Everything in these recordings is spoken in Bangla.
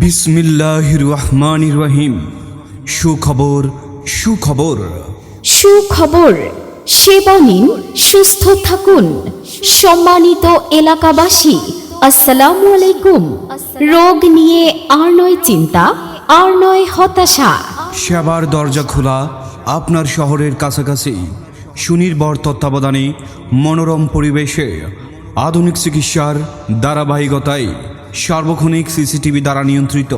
বিসমিল্লাহ রহমান রহিম সুখবর সুখবর। সুখবর সেবা নিন সুস্থ থাকুন। সম্মানিত এলাকাবাসী আসসালামু আলাইকুম। রোগ নিয়ে আর নয় চিন্তা আর নয় হতাশা। সেবার দরজা খোলা আপনার শহরের কাছাকাছি। সুনির্ভর তত্ত্বাবধানে মনোরম পরিবেশে আধুনিক চিকিৎসার ধারাবাহিকতায়। সার্বক্ষণিক সিসিটিভি দ্বারা নিয়ন্ত্রিত।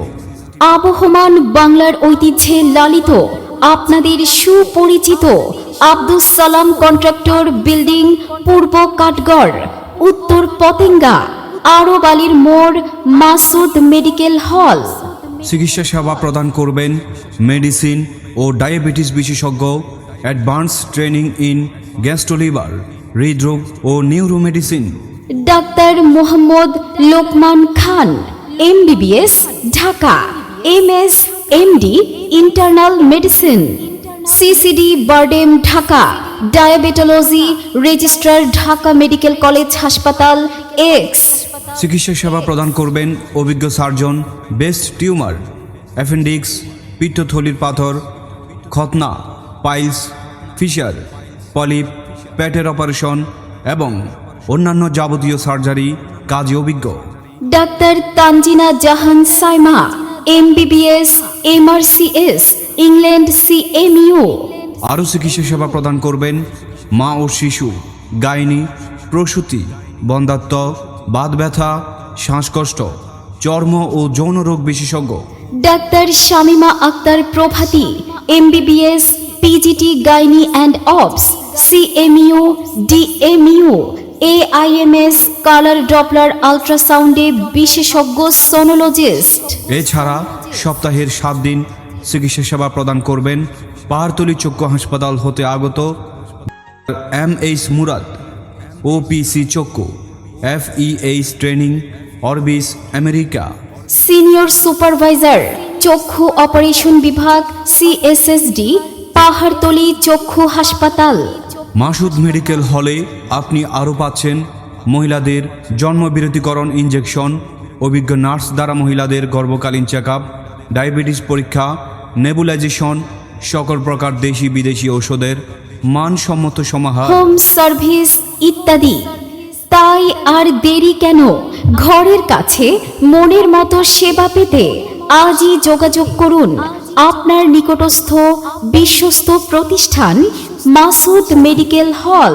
আবহমান বাংলার ঐতিহ্যে লালিত আপনাদের সুপরিচিত আব্দুস সালাম কন্ট্রাক্টর বিল্ডিং পূর্ব কাঠগড় উত্তর পতেঙ্গা আরব আলীর মোড় মাসুদ মেডিকেল হল। চিকিৎসা সেবা প্রদান করবেন মেডিসিন ও ডায়াবেটিস বিশেষজ্ঞ advance training in gastro liver হৃদরোগ ও neuromedicine. Doctor Mohammad Lokman Khan, MBBS, Dhaka M S MD, internal medicine, CCD, BIRDEM, Dhaka, diabetology registrar, Dhaka medical college হাসপাতাল, এক্স। চিকিৎসা সেবা প্রদান করবেন অভিজ্ঞ সার্জন, বেস্ট টিউমার, অ্যাপেন্ডিক্স, পিত্তথলির পাথর, খতনা, পাইলস, ফিশার, পলিপ পেটের অপারেশন এবং অন্যান্য যাবতীয় সার্জারি কাজে অভিজ্ঞ। Doctor Tanjina Jahan Saima MBBS MRCS England CMU. আরও চিকিৎসা সেবা প্রদান করবেন মা ও শিশু গাইনি প্রসূতি বন্ধাত্ম বাত ব্যথা শ্বাসকষ্ট চর্ম ও যৌন রোগ বিশেষজ্ঞ। Doctor Shamima Akhter Probhati MBBS PGT gynae and obs CMU DMU. AIMS colour doppler আল্ট্রাসাউন্ডে বিশেষজ্ঞ সোনোলজিস্ট এছাড়া সপ্তাহের সাত দিন চিকিৎসা সেবা প্রদান করবেন পাহাড়তলি চক্ষু হাসপাতাল হতে আগত এম এইচ মুরাদ ওপিসি চক্ষু F H training Orbis America. Senior supervisor চক্ষু অপারেশন বিভাগ সিএসএসডি পাহাড়তলি চক্ষু হাসপাতাল। মাসুদ মেডিকেল হলে আপনি আরও পাচ্ছেন মহিলাদের জন্মবিরতিকরণ ইনজেকশন, অভিজ্ঞ নার্স দ্বারা মহিলাদের গর্ভকালীন চেক ডায়াবেটিস পরীক্ষা, নেবুলাইজেশন, সকল প্রকার দেশি বিদেশি ঔষধের মানসম্মত সমাহার। হোম সার্ভিস ইত্যাদি। তাই আর দেরি কেন? ঘরের কাছে মনের মতো সেবা পেতে আজই যোগাযোগ করুন। আপনার নিকটস্থ বিশ্বস্ত প্রতিষ্ঠান মাসুদ মেডিকেল হল।